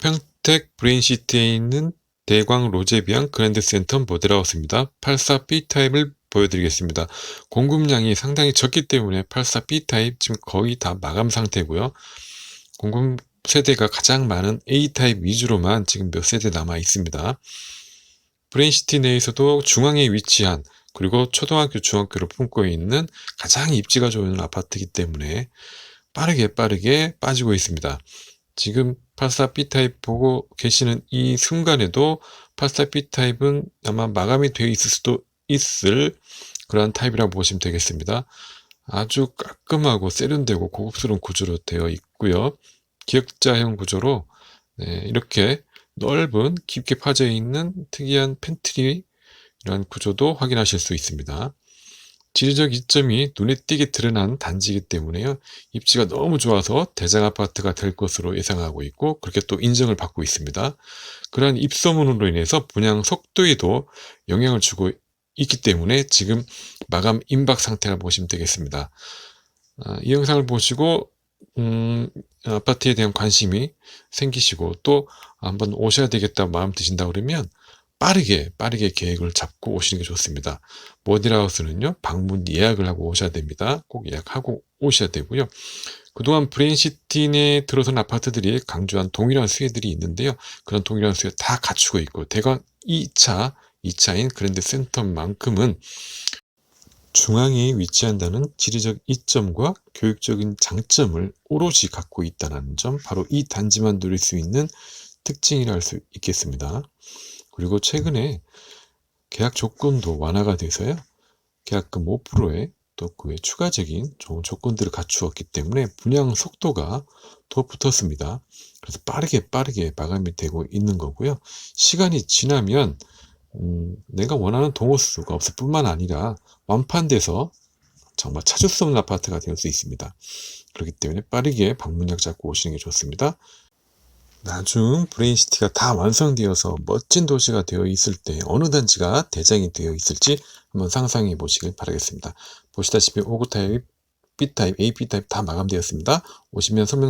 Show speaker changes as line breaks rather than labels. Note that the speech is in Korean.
평택 브레인시티에 있는 대광 로제비앙 그랜드 센터 모델하우스입니다. 84B 타입을 보여드리겠습니다. 공급량이 상당히 적기 때문에 84B 타입 지금 거의 다 마감 상태고요. 공급 세대가 가장 많은 A 타입 위주로만 지금 몇 세대 남아 있습니다. 브레인시티 내에서도 중앙에 위치한 그리고 초등학교, 중학교를 품고 있는 가장 입지가 좋은 아파트이기 때문에 빠르게 빠르게 빠지고 있습니다. 지금 84B 타입 보고 계시는 이 순간에도 84B 타입은 아마 마감이 되어 있을 수도 있을 그러한 타입이라고 보시면 되겠습니다. 아주 깔끔하고 세련되고 고급스러운 구조로 되어 있고요. 기역자형 구조로 네, 이렇게 넓은 깊게 파져 있는 특이한 팬트리 이런 구조도 확인하실 수 있습니다. 지리적 이점이 눈에 띄게 드러난 단지이기 때문에요. 입지가 너무 좋아서 대장 아파트가 될 것으로 예상하고 있고 그렇게 또 인정을 받고 있습니다. 그러한 입소문으로 인해서 분양 속도에도 영향을 주고 있기 때문에 지금 마감 임박 상태라 보시면 되겠습니다. 아, 이 영상을 보시고 음, 아파트에 대한 관심이 생기시고 또 한번 오셔야 되겠다 마음 드신다 그러면 빠르게 빠르게 계획을 잡고 오시는 게 좋습니다. 모델하우스는요 방문 예약을 하고 오셔야 됩니다. 꼭 예약하고 오셔야 되고요. 그동안 브레인시티 내 들어선 아파트들이 강조한 동일한 수혜들이 있는데요. 그런 동일한 수혜 다 갖추고 있고 대강 2차 2차인 그랜드 센터만큼은 중앙에 위치한다는 지리적 이점과 교육적인 장점을 오롯이 갖고 있다는 점 바로 이 단지만 누릴 수 있는 특징이라 할 수 있겠습니다. 그리고 최근에 계약 조건도 완화가 돼서요. 계약금 5%에 또 그에 추가적인 좋은 조건들을 갖추었기 때문에 분양 속도가 더 붙었습니다. 그래서 빠르게 빠르게 마감이 되고 있는 거고요. 시간이 지나면 음, 내가 원하는 동호수가 없을 뿐만 아니라 완판돼서 정말 찾을 수 없는 아파트가 될 수 있습니다. 그렇기 때문에 빠르게 방문약 잡고 오시는 게 좋습니다. 나중 브레인시티가 다 완성되어서 멋진 도시가 되어 있을 때 어느 단지가 대장이 되어 있을지 한번 상상해 보시길 바라겠습니다. 보시다시피 5구 타입, B 타입, AP 타입 다 마감되었습니다. 오시면 설명